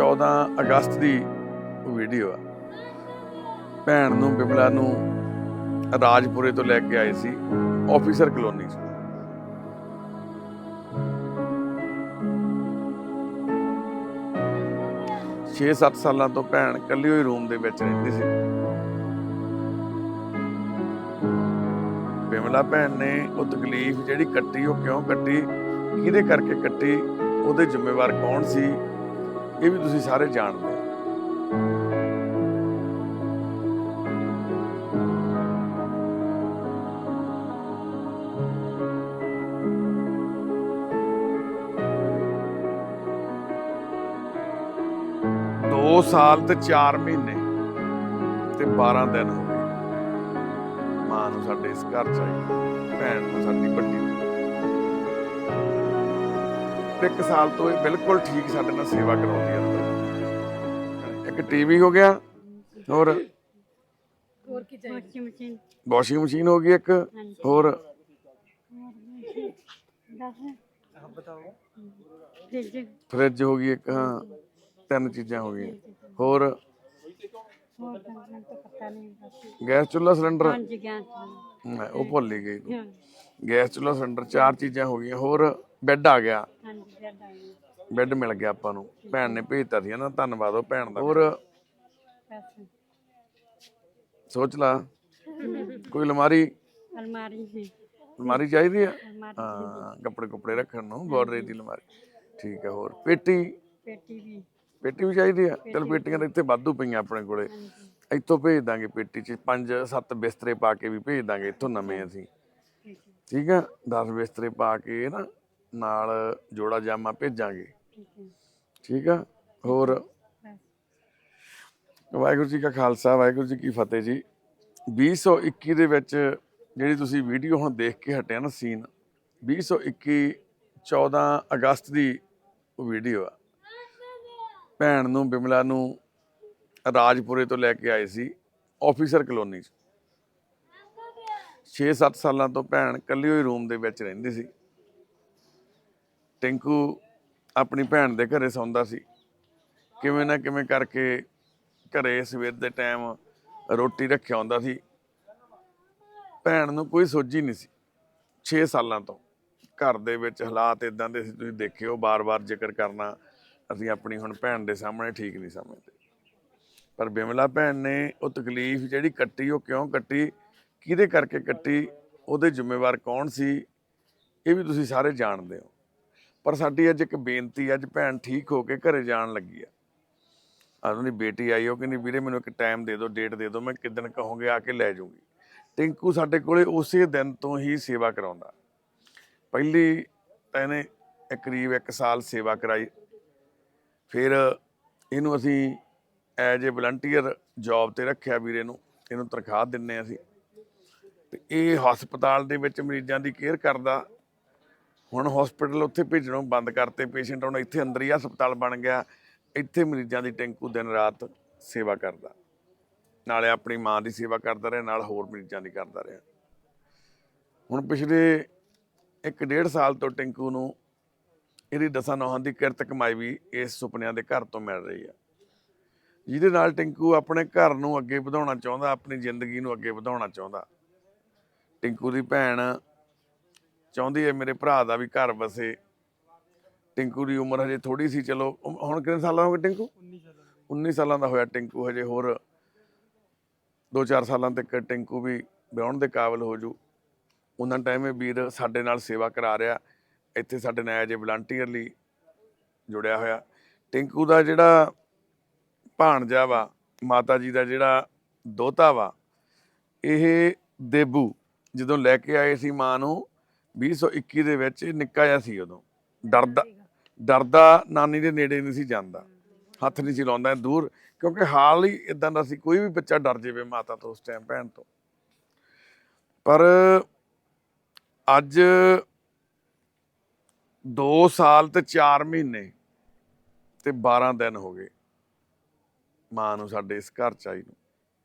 14 ਅਗਸਤ ਦੀ video ਆ। ਭੈਣ ਨੂੰ, ਬਿਮਲਾ ਨੂੰ ਰਾਜਪੁਰੇ ਤੋਂ ਲੈ ਕੇ ਆਏ ਸੀ ਆਫੀਸਰ ਕਲੋਨੀ 'ਚ। ਛੇ 7 ਸਾਲਾਂ ਤੋਂ ਭੈਣ ਇਕੱਲੀ ਹੋਈ ਰੂਮ ਦੇ ਵਿੱਚ ਰਹਿੰਦੀ ਸੀ। ਬਿਮਲਾ ਭੈਣ ਨੇ ਉਹ ਤਕਲੀਫ ਜਿਹੜੀ ਕੱਟੀ, ਉਹ ਕਿਉਂ ਕੱਟੀ? ਕਿਹਦੇ ਕਰਕੇ ਕੱਟੀ? ਉਹਦੇ ਜ਼ਿੰਮੇਵਾਰ ਕੌਣ ਸੀ? ਇਹ ਵੀ ਤੁਸੀਂ ਸਾਰੇ ਜਾਣਦੇ ਹੋ। ਦੋ ਸਾਲ ਤੇ 4 ਮਹੀਨੇ ਤੇ 12 ਦਿਨ ਹੋ ਗਏ। ਮਾਂ ਨੂੰ ਸਾਡੇ ਇਸ ਘਰ ਚ ਆਈ, ਭੈਣ ਨੂੰ ਸਾਡੀ ਵੱਡੀ ਇੱਕ ਸਾਲ ਤੋਂ ਇਹ ਬਿਲਕੁਲ ਠੀਕ ਸਾਡੇ ਨਾਲ ਸੇਵਾ ਕਰਾਉਂਦੀ ਹੈ ਅੰਦਰ ਇੱਕ ਟੀਵੀ ਹੋ ਗਿਆ ਹੋਰ ਹੋਰ ਕੀ ਚਾਹੀਦਾ ਵਾਸ਼ਿੰਗ ਮਸ਼ੀਨ ਵਾਸ਼ਿੰਗ ਮਸ਼ੀਨ ਹੋ ਗਈ ਇੱਕ ਹਾਂਜੀ ਹੋਰ ਦੱਸ ਬਤਾਓ ਫ੍ਰਿਜ ਫ੍ਰਿਜ ਹੋ ਗਈ ਇੱਕ ਹਾਂ ਤਿੰਨ ਚੀਜ਼ਾਂ ਹੋ ਗਈਆਂ ਹੋਰ ਹੋਰ ਤਾਂ ਮੈਨੂੰ ਤਾਂ ਪਤਾ ਨਹੀਂ ਬਸ ਗੈਸ ਚੁੱਲ੍ਹਾ ਸਿਲੰਡਰ ਹਾਂਜੀ ਗੈਸ ਮੈਂ ਉਹ ਭੁੱਲ ਹੀ ਗਈ ਤੂੰ। ਹਾਂ ਗੈਸ ਚੁੱਲ੍ਹਾ ਸਿਲੰਡਰ ਚਾਰ ਚੀਜ਼ਾਂ ਹੋ ਗਈਆਂ ਹੋਰ ਬੈੱਡ ਆ ਗਿਆ। ਹਾਂਜੀ ਬੈੱਡ ਮਿਲ ਗਿਆ ਆਪਾਂ ਨੂੰ। ਭੈਣ ਨੇ ਭੇਜਤਾ ਸੀ ਨਾ ਧੰਨਵਾਦ ਉਹ ਭੈਣ ਦਾ। ਹੋਰ? ਪੈਸੇ। ਸੋਚ ਲਾ। ਕੋਈ ਅਲਮਾਰੀ? ਅਲਮਾਰੀ ਚਾਹੀਦੀ ਆ? ਅਲਮਾਰੀ ਹਾਂ ਕੱਪੜੇ ਕੁਪੜੇ ਰੱਖਣ ਨੂੰ ਗੋਦਰੇਜ ਦੀ ਅਲਮਾਰੀ। ਠੀਕ ਹੈ ਹੋਰ? ਪੇਟੀ? ਪੇਟੀ ਵੀ। ਪੇਟੀ ਵੀ ਚਾਹੀਦੀ ਆ? ਚਲ ਪੇਟੀਆਂ ਤਾਂ ਇੱਥੇ ਵਾਧੂ ਪਈਆਂ ਆਪਣੇ ਕੋਲੇ। ਇੱਥੋਂ ਭੇਜ ਦਾਂਗੇ ਪੇਟੀ 'ਚ। ਪੰਜ ਸੱਤ ਬਿਸਤਰੇ ਪਾ ਕੇ ਵੀ ਭੇਜ ਦਾਂਗੇ ਇੱਥੋਂ ਨਵੇਂ ਅਸੀਂ। ਠੀਕ ਹੈ। ਠੀਕ ਆ? 10 ਬਿਸਤਰੇ ਪਾ ਕੇ ਨਾ ਨਾਲ ਜੋੜਾ ਜਾਮਾ ਭੇਜਾਂਗੇ। ਠੀਕ ਆ? ਹੋਰ? ਵਾਹਿਗੁਰੂ ਜੀ ਕਾ ਖਾਲਸਾ ਵਾਹਿਗੁਰੂ ਜੀ ਕੀ ਫਤਿਹ ਜੀ। 2021 ਦੇ ਵਿੱਚ ਜਿਹੜੀ ਤੁਸੀਂ ਵੀਡੀਓ ਹੁਣ ਦੇਖ ਕੇ ਹਟਿਆ ਨਾ ਸੀਨ 2021 14 ਅਗਸਤ ਦੀ ਵੀਡੀਓ ਆ। ਭੈਣ ਨੂੰ ਬਿਮਲਾ ਨੂੰ ਰਾਜਪੁਰੇ ਤੋਂ ਲੈ ਕੇ ਆਏ ਸੀ ਆਫੀਸਰ ਕਲੋਨੀ 'ਚ। 6-7 ਸਾਲਾਂ ਤੋਂ ਭੈਣ ਇਕੱਲੀ ਹੋਈ ਰੂਮ ਦੇ ਵਿੱਚ ਰਹਿੰਦੀ ਸੀ। ਟਿੰਕੂ ਆਪਣੀ ਭੈਣ ਦੇ ਘਰੇ ਸੌਂਦਾ ਸੀ। ਕਿਵੇਂ ਨਾ ਕਿਵੇਂ ਕਰਕੇ ਘਰੇ ਸਵੇਰ ਦੇ ਟਾਈਮ ਰੋਟੀ ਰੱਖਿਆ ਹੁੰਦਾ ਸੀ। ਭੈਣ ਨੂੰ ਕੋਈ ਸੋਝੀ ਨਹੀਂ ਸੀ। 6 ਸਾਲਾਂ ਤੋਂ ਘਰ ਦੇ ਵਿੱਚ ਹਾਲਾਤ ਇਦਾਂ ਦੇ ਸੀ, ਤੁਸੀਂ ਦੇਖਿਓ ਬਾਰ-ਬਾਰ ਜ਼ਿਕਰ ਕਰਨਾ, ਅਸੀਂ ਆਪਣੀ ਹੁਣ ਭੈਣ ਦੇ ਸਾਹਮਣੇ ਠੀਕ ਨਹੀਂ ਸਮਝਦੇ। ਪਰ ਬਿਮਲਾ ਭੈਣ ਨੇ ਉਹ ਤਕਲੀਫ ਜਿਹੜੀ ਕੱਟੀ, ਉਹ ਕਿਉਂ ਕੱਟੀ, ਕਿਹਦੇ ਕਰਕੇ ਕੱਟੀ, ਉਹਦੇ ਜ਼ਿੰਮੇਵਾਰ ਕੌਣ ਸੀ, ਇਹ ਵੀ ਤੁਸੀਂ ਸਾਰੇ ਜਾਣਦੇ ਹੋ। ਪਰ ਸਾਡੀ ਅੱਜ ਇੱਕ ਬੇਨਤੀ ਅੱਜ ਭੈਣ ਠੀਕ ਹੋ ਕੇ ਘਰੇ ਜਾਣ ਲੱਗੀ ਆ। ਆ ਉਹਦੀ ਬੇਟੀ ਆਈ, ਉਹ ਕਹਿੰਦੀ, ਵੀਰੇ ਮੈਨੂੰ ਇੱਕ ਟਾਈਮ ਦੇ ਦਿਓ ਡੇਟ ਦੇ ਦਿਓ, ਮੈਂ ਕਿਦਣ ਕਹੋਗੇ, ਆ ਕੇ ਲੈ ਜਾਊਂਗੀ। ਟਿੰਕੂ ਸਾਡੇ ਕੋਲੇ ਉਸੇ ਦਿਨ ਤੋਂ ਹੀ ਸੇਵਾ ਕਰਾਉਂਦਾ। ਪਹਿਲੀ ਤਾਂ ਇਹਨੇ ਕਰੀਬ 1 ਸਾਲ ਸੇਵਾ ਕਰਾਈ। ਫਿਰ ਇਹਨੂੰ ਅਸੀਂ ਐਜ ਏ ਵਲੰਟੀਅਰ ਜੌਬ ਤੇ ਰੱਖਿਆ ਵੀਰੇ ਨੂੰ, ਇਹਨੂੰ ਤਨਖਾਹ ਦਿੰਨੇ ਆ ਅਸੀਂ। ਤੇ ਇਹ ਹਸਪਤਾਲ ਦੇ ਵਿੱਚ ਮਰੀਜ਼ਾਂ ਦੀ ਕੇਅਰ ਕਰਦਾ ਹੁਣ ਹਸਪੀਟਲ ਉੱਥੇ ਭੇਜਣੋਂ ਬੰਦ ਕਰਤੇ ਪੇਸ਼ੈਂਟ ਹੁਣ ਇੱਥੇ ਅੰਦਰ ਹੀ ਹਸਪਤਾਲ ਬਣ ਗਿਆ। ਇੱਥੇ ਮਰੀਜ਼ਾਂ ਦੀ ਟੈਂਕੂ ਦਿਨ ਰਾਤ ਸੇਵਾ ਕਰਦਾ। ਨਾਲੇ ਆਪਣੀ ਮਾਂ ਦੀ ਸੇਵਾ ਕਰਦਾ ਰਿਹਾ, ਨਾਲ ਹੋਰ ਮਰੀਜ਼ਾਂ ਦੀ ਕਰਦਾ ਰਿਹਾ। ਹੁਣ ਪਿਛਲੇ ਇੱਕ ਡੇਢ ਸਾਲ ਤੋਂ ਟੈਂਕੂ ਨੂੰ ਇਹਦੀ ਦਸਾਂ ਨੌਹਾਂ ਦੀ ਕਿਰਤ ਕਮਾਈ ਵੀ ਇਸ ਸੁਪਨਿਆਂ ਦੇ ਘਰ ਤੋਂ ਮਿਲ ਰਹੀ ਆ। ਜਿਹਦੇ ਨਾਲ ਟਿੰਕੂ ਆਪਣੇ ਘਰ ਨੂੰ ਅੱਗੇ ਵਧਾਉਣਾ ਚਾਹੁੰਦਾ, ਆਪਣੀ ਜ਼ਿੰਦਗੀ ਨੂੰ ਅੱਗੇ ਵਧਾਉਣਾ ਚਾਹੁੰਦਾ। ਟਿੰਕੂ ਦੀ ਭੈਣ ਚਾਹੁੰਦੀ ਹੈ ਮੇਰੇ ਭਰਾ ਦਾ ਵੀ ਘਰ ਵਸੇ। ਟਿੰਕੂ ਦੀ ਉਮਰ ਹਜੇ ਥੋੜੀ ਸੀ ਚਲੋ। ਹੁਣ ਕਿੰਨੇ ਸਾਲਾਂ ਹੋ ਗਏ ਟਿੰਕੂ? 19 ਸਾਲਾਂ 19 ਸਾਲਾਂ ਦਾ ਹੋਇਆ ਟਿੰਕੂ ਹਜੇ ਹੋਰ 2-4 ਸਾਲਾਂ ਤੱਕ ਟਿੰਕੂ ਵੀ ਵਿਆਹਣ ਦੇ ਕਾਬਿਲ ਹੋ ਜੂ। ਉਹਨਾਂ ਟਾਈਮ ਇਹ ਵੀਰ ਸਾਡੇ ਨਾਲ ਸੇਵਾ ਕਰਾ ਰਿਹਾ। ਇੱਥੇ ਸਾਡੇ ਨਾਲ ਐਜ ਵਲੰਟੀਅਰ ਲਈ ਜੁੜਿਆ ਹੋਇਆ। ਟਿੰਕੂ ਦਾ ਜਿਹੜਾ ਭਾਣਜਾ ਵਾ ਮਾਤਾ ਜੀ ਦਾ ਜਿਹੜਾ ਦੋਤਾ ਵਾ ਇਹ ਦੇਬੂ ਜਦੋਂ ਲੈ ਕੇ ਆਏ ਸੀ ਮਾਂ ਨੂੰ 2021 ਦੇ ਵਿੱਚ ਇਹ ਨਿੱਕਾ ਜਿਹਾ ਸੀ ਉਦੋਂ। ਡਰਦਾ ਡਰਦਾ ਨਾਨੀ ਦੇ ਨੇੜੇ ਨਹੀਂ ਸੀ ਜਾਂਦਾ। ਹੱਥ ਨਹੀਂ ਸੀ ਲਾਉਂਦਾ ਦੂਰ ਕਿਉਂਕਿ ਹਾਲ ਹੀ ਇਦਾਂ ਦਾ ਸੀ ਕੋਈ ਵੀ ਬੱਚਾ ਡਰ ਜਾਵੇ ਮਾਤਾ ਤੋਂ ਉਸ ਟਾਈਮ ਭੈਣ ਤੋਂ। ਪਰ ਅੱਜ 2 ਸਾਲ ਤੇ 4 ਮਹੀਨੇ ਤੇ 12 ਦਿਨ ਹੋ ਗਏ ਮਾਂ ਨੂੰ ਸਾਡੇ ਇਸ ਘਰ ਚ ਆਈ ਨੂੰ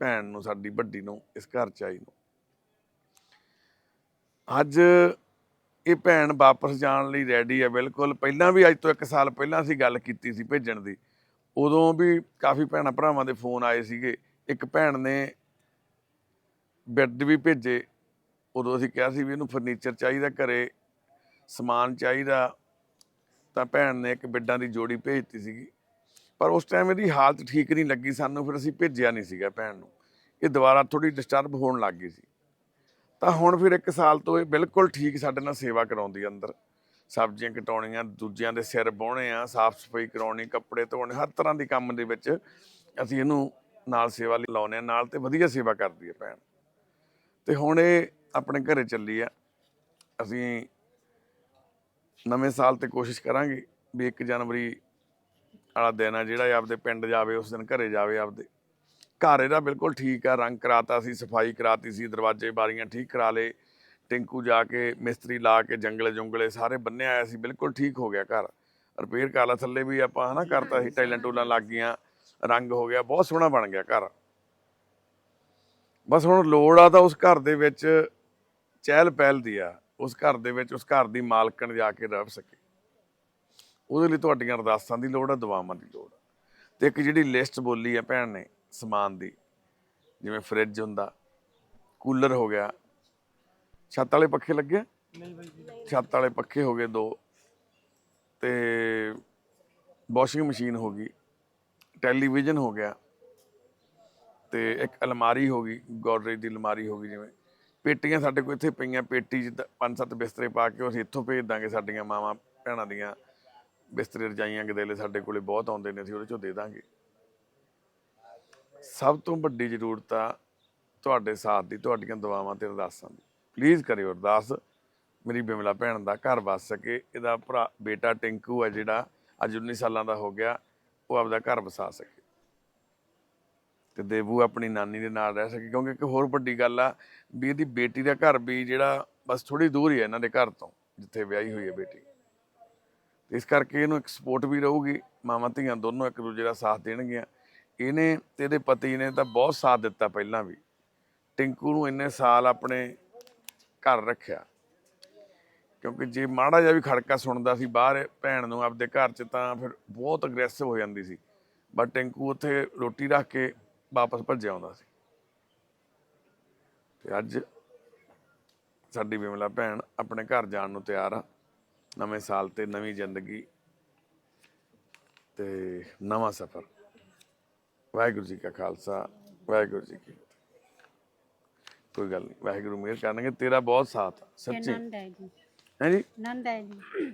ਭੈਣ ਨੂੰ ਸਾਡੀ ਵੱਡੀ ਨੂੰ ਇਸ ਘਰ ਚ ਆਈ ਨੂੰ। ਅੱਜ ਇਹ ਭੈਣ ਵਾਪਸ ਜਾਣ ਲਈ ਰੈਡੀ ਆ, ਬਿਲਕੁਲ। ਪਹਿਲਾਂ ਵੀ ਅੱਜ ਤੋਂ 1 ਸਾਲ ਪਹਿਲਾਂ ਅਸੀਂ ਗੱਲ ਕੀਤੀ ਸੀ ਭੇਜਣ ਦੀ। ਉਦੋਂ ਵੀ ਕਾਫੀ ਭੈਣਾਂ ਭਰਾਵਾਂ ਦੇ ਫੋਨ ਆਏ ਸੀਗੇ। ਇੱਕ ਭੈਣ ਨੇ ਬੈੱਡ ਵੀ ਭੇਜੇ। ਉਦੋਂ ਅਸੀਂ ਕਿਹਾ ਸੀ ਵੀ ਇਹਨੂੰ ਫਰਨੀਚਰ ਚਾਹੀਦਾ, ਘਰੇ ਸਮਾਨ ਚਾਹੀਦਾ। ਤਾਂ ਭੈਣ ਨੇ ਇੱਕ ਬੈੱਡਾਂ ਦੀ ਜੋੜੀ ਭੇਜਤੀ ਸੀਗੀ। ਪਰ ਉਸ ਟਾਈਮ ਇਹਦੀ ਹਾਲਤ ਠੀਕ ਨਹੀਂ ਲੱਗੀ ਸਾਨੂੰ, ਫਿਰ ਅਸੀਂ ਭੇਜਿਆ ਨਹੀਂ ਸੀਗਾ ਭੈਣ ਨੂੰ। ਇਹ ਦੁਬਾਰਾ ਥੋੜੀ ਡਿਸਟਰਬ ਹੋਣ ਲੱਗ ਗਈ ਸੀ। ਤਾਂ ਹੁਣ ਫਿਰ ਇੱਕ ਸਾਲ ਤੋਂ ਇਹ ਬਿਲਕੁਲ ਠੀਕ ਸਾਡੇ ਨਾਲ ਸੇਵਾ ਕਰਾਉਂਦੀ ਆ ਅੰਦਰ। ਸਬਜ਼ੀਆਂ ਕਟਾਉਣੀਆਂ, ਦੂਜਿਆਂ ਦੇ ਸਿਰ ਬਾਹੁਣੇ ਆ, ਸਾਫ਼ ਸਫ਼ਾਈ ਕਰਾਉਣੀ, ਕੱਪੜੇ ਧੋਣੇ, ਹਰ ਤਰ੍ਹਾਂ ਦੀ ਕੰਮ ਦੇ ਵਿੱਚ ਅਸੀਂ ਇਹਨੂੰ ਨਾਲ ਸੇਵਾ ਲਈ ਲਾਉਨੇ ਆ, ਨਾਲ ਤੇ ਵਧੀਆ ਸੇਵਾ ਕਰਦੀ ਹੈ ਭੈਣ। ਤੇ ਹੁਣ ਇਹ ਆਪਣੇ ਘਰੇ ਚੱਲੀ ਆ। ਅਸੀਂ ਨਵੇਂ ਸਾਲ ਤੇ ਕੋਸ਼ਿਸ਼ ਕਰਾਂਗੇ ਵੀ 1 ਜਨਵਰੀ ਵਾਲਾ ਦਿਨ ਆ, ਜਿਹੜਾ ਆਪਦੇ ਪਿੰਡ ਜਾਵੇ, ਉਸ ਦਿਨ ਘਰੇ ਜਾਵੇ ਆਪਦੇ। ਘਰ ਇਹਦਾ ਬਿਲਕੁਲ ਠੀਕ ਆ ਰੰਗ ਕਰਾਤਾ ਸੀ ਸਫ਼ਾਈ ਕਰਾਤੀ ਸੀ ਦਰਵਾਜ਼ੇ ਬਾਰੀਆਂ ਠੀਕ ਕਰਾ ਲਏ ਟਿੰਕੂ ਜਾ ਕੇ ਮਿਸਤਰੀ ਲਾ ਕੇ ਜੰਗਲੇ ਜੁੰਗਲੇ ਸਾਰੇ ਬੰਨੇ ਆਇਆ ਸੀ ਬਿਲਕੁਲ ਠੀਕ ਹੋ ਗਿਆ ਘਰ। ਰਿਪੇਅਰ ਕਾਲਾ ਥੱਲੇ ਵੀ ਆਪਾਂ ਹਨਾ ਕਰਤਾ ਸੀ ਟਾਈਲਾਂ ਟੂਲਾਂ ਲੱਗ ਗਈਆਂ ਰੰਗ ਹੋ ਗਿਆ ਬਹੁਤ ਸੋਹਣਾ ਬਣ ਗਿਆ ਘਰ। ਬਸ ਹੁਣ ਲੋੜ ਆ ਤਾਂ ਉਸ ਘਰ ਦੇ ਵਿੱਚ ਚਹਿਲ ਪਹਿਲ ਦੀ ਆ ਉਸ ਘਰ ਦੇ ਵਿੱਚ ਉਸ ਘਰ ਦੀ ਮਾਲਕਣ ਜਾ ਕੇ ਰਹਿ ਸਕੇ। ਉਹਦੇ ਲਈ ਤੁਹਾਡੀਆਂ ਅਰਦਾਸਾਂ ਦੀ ਲੋੜ ਆ ਦੁਆਵਾਂ ਦੀ ਲੋੜ ਤੇ ਇੱਕ ਜਿਹੜੀ ਲਿਸਟ ਬੋਲੀ ਆ ਭੈਣ ਨੇ ਸਮਾਨ ਦੀ। ਜਿਵੇਂ ਫ੍ਰਿਜ ਹੁੰਦਾ ਕੂਲਰ ਹੋ ਗਿਆ। ਛੱਤ ਵਾਲੇ ਪੱਖੇ ਲੱਗੇ? ਨਹੀਂ ਬਾਈ ਜੀ ਛੱਤ ਵਾਲੇ ਪੱਖੇ ਹੋ ਗਏ ਦੋ। ਤੇ ਵਾਸ਼ਿੰਗ ਮਸ਼ੀਨ ਹੋ ਗਈ। ਟੈਲੀਵਿਜ਼ਨ ਹੋ ਗਿਆ। ਤੇ ਇੱਕ ਅਲਮਾਰੀ ਹੋ ਗਈ, ਗੋਦਰੇਜ ਦੀ ਅਲਮਾਰੀ ਹੋ ਗਈ ਜਿਵੇਂ। ਪੇਟੀਆਂ ਸਾਡੇ ਕੋਲ ਇੱਥੇ ਪਈਆਂ, ਪੇਟੀ ਚ ਪੰਜ ਸੱਤ ਬਿਸਤਰੇ ਪਾ ਕੇ ਉਹ ਅਸੀਂ ਇੱਥੋਂ ਭੇਜ ਦਾਂਗੇ ਸਾਡੀਆਂ ਮਾਵਾਂ, ਭੈਣਾਂ ਦੀਆਂ। ਬਿਸਤਰੇ ਰਜਾਈਆਂ ਗਦੇਲੇ ਸਾਡੇ ਕੋਲੇ ਬਹੁਤ ਆਉਂਦੇ ਨੇ, ਅਸੀਂ ਉਹਦੇ ਚੋਂ ਦੇ ਦਾਂਗੇ। ਸਭ ਤੋਂ ਵੱਡੀ ਜ਼ਰੂਰਤ ਆ ਤੁਹਾਡੇ ਸਾਥ ਦੀ, ਤੁਹਾਡੀਆਂ ਦੁਆਵਾਂ ਤੇ ਅਰਦਾਸਾਂ ਦੀ। ਪਲੀਜ਼ ਕਰਿਓ ਅਰਦਾਸ। ਮੇਰੀ ਬਿਮਲਾ ਭੈਣ ਦਾ ਘਰ ਵਸ ਸਕੇ। ਇਹਦਾ ਭਰਾ ਬੇਟਾ ਟਿੰਕੂ ਆ ਜਿਹੜਾ ਅੱਜ 19 ਸਾਲਾਂ ਦਾ ਹੋ ਗਿਆ। ਉਹ ਆਪਦਾ ਘਰ ਵਸਾ ਸਕੇ। ਤੇ ਦੇਵੂ ਆਪਣੀ ਨਾਨੀ ਦੇ ਨਾਲ ਰਹਿ ਸਕੇ। ਕਿਉਂਕਿ ਇੱਕ ਹੋਰ ਵੱਡੀ ਗੱਲ ਆ ਵੀ ਇਹਦੀ ਬੇਟੀ ਦਾ ਘਰ ਵੀ ਜਿਹੜਾ ਬਸ ਥੋੜੀ ਦੂਰ ਹੀ ਹੈ ਇਹਨਾਂ ਦੇ ਘਰ ਤੋਂ, ਜਿੱਥੇ ਵਿਆਹੀ ਹੋਈ ਹੈ ਬੇਟੀ। ਤੇ ਇਸ ਕਰਕੇ ਇਹਨੂੰ ਇੱਕ ਸਪੋਰਟ ਵੀ ਰਹੂਗੀ। ਮਾਵਾਂ ਧੀਆਂ ਦੋਨੋਂ ਇੱਕ ਦੂਜੇ ਦਾ ਸਾਥ ਦੇਣਗੀਆਂ। ਇਹਨੇ ਤੇ ਇਹਦੇ ਪਤੀ ਨੇ ਤਾਂ ਬਹੁਤ ਸਾਥ ਦਿੱਤਾ ਪਹਿਲਾਂ ਵੀ। ਟਿੰਕੂ ਨੂੰ ਇੰਨੇ ਸਾਲ ਆਪਣੇ ਘਰ ਰੱਖਿਆ। ਕਿਉਂਕਿ ਜੇ ਮਾੜਾ ਜਿਹਾ ਵੀ ਖੜਕਾ ਸੁਣਦਾ ਸੀ, ਬਾਹਰ ਭੈਣ ਨੂੰ ਆਪਦੇ ਘਰ 'ਚ ਤਾਂ ਫਿਰ ਬਹੁਤ ਅਗਰੈਸਿਵ ਹੋ ਜਾਂਦੀ ਸੀ। ਬਟ ਟਿੰਕੂ ਉੱਥੇ ਰੋਟੀ ਰੱਖ ਕੇ ਵਾਪਸ ਭੱਜਿਆ ਆਉਂਦਾ ਸੀ। ਤੇ ਅੱਜ ਸਾਡੀ ਵਿਮਲਾ ਭੈਣ ਆਪਣੇ ਘਰ ਜਾਣ ਨੂੰ ਤਿਆਰ ਆ। ਨਵੇਂ ਸਾਲ ਤੇ ਨਵੀਂ ਜ਼ਿੰਦਗੀ ਤੇ ਨਵਾਂ ਸਫ਼ਰ। ਵਾਹਿਗੁਰੂ ਜੀ ਕਾ ਖਾਲਸਾ ਵਾਹਿਗੁਰੂ ਜੀ ਕੀ ਕੋਈ ਗੱਲ ਨਹੀਂ ਵਾਹਿਗੁਰੂ ਮਿਹਰ ਕਰਨਗੇ ਤੇਰਾ ਬਹੁਤ ਸਾਥ ਆ, ਸੱਚੀ। ਨੰਦ ਹੈ ਜੀ। ਹੈ ਜੀ? ਨੰਦ ਹੈ ਜੀ।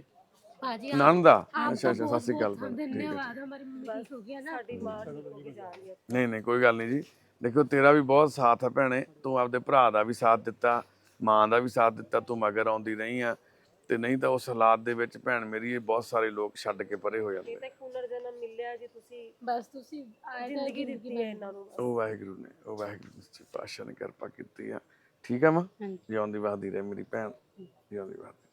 ਭਾਜੀ ਨੰਦ ਦਾ ਅੱਛਾ ਅੱਛਾ ਸਤਿ ਸ਼੍ਰੀ ਅਕਾਲ ਭੈਣ, ਠੀਕ ਹੈ ਧੰਨਵਾਦ ਹਮਾਰੀ ਮੰਮੀ ਠੀਕ ਹੋ ਗਿਆ ਨਾ। ਸਾਡੀ ਮਾਂ ਠੀਕ ਹੋ ਕੇ ਜਾ ਰਹੀ ਹੈ। ਨਹੀਂ ਨਹੀਂ ਕੋਈ ਗੱਲ ਨਹੀਂ ਜੀ। ਦੇਖੋ ਤੇਰਾ ਵੀ ਬਹੁਤ ਸਾਥ ਹੈ ਭੈਣੇ। ਤੂੰ ਆਪਦੇ ਭਰਾ ਦਾ ਵੀ ਸਾਥ ਦਿੱਤਾ ਮਾਂ ਦਾ ਵੀ ਸਾਥ ਦਿੱਤਾ ਤੂੰ ਮਗਰ ਆਉਂਦੀ ਰਹੀ ਆ। ਤੇ ਨਹੀਂ ਤਾਂ ਉਸ ਹਾਲਾਤ ਦੇ ਵਿੱਚ ਭੈਣ ਮੇਰੀ ਇਹ ਬਹੁਤ ਸਾਰੇ ਲੋਕ ਛੱਡ ਕੇ ਪਰੇ ਹੋ ਜਾਂਦੇ ਤਾਂ ਜਨਮ ਮਿਲਿਆ ਜੀ ਤੁਸੀਂ ਬਸ ਤੁਸੀਂ ਆਏ ਤਾਂ ਜ਼ਿੰਦਗੀ ਦਿੱਤੀ ਹੈ ਇਹਨਾਂ ਨੂੰ ਉਹ ਵਾਹਿਗੁਰੂ ਨੇ ਉਹ ਵਾਹਿਗੁਰੂ ਪਾਤਸ਼ਾਹ ਨੇ ਕਿਰਪਾ ਕੀਤੀ ਆ। ਠੀਕ ਆ ਮਾਂ? ਜਿਉਂਦੀ ਵਾਦੀ ਰਹੇ ਮੇਰੀ ਭੈਣ ਜਿਉਂਦੀ ਵਾਦੀ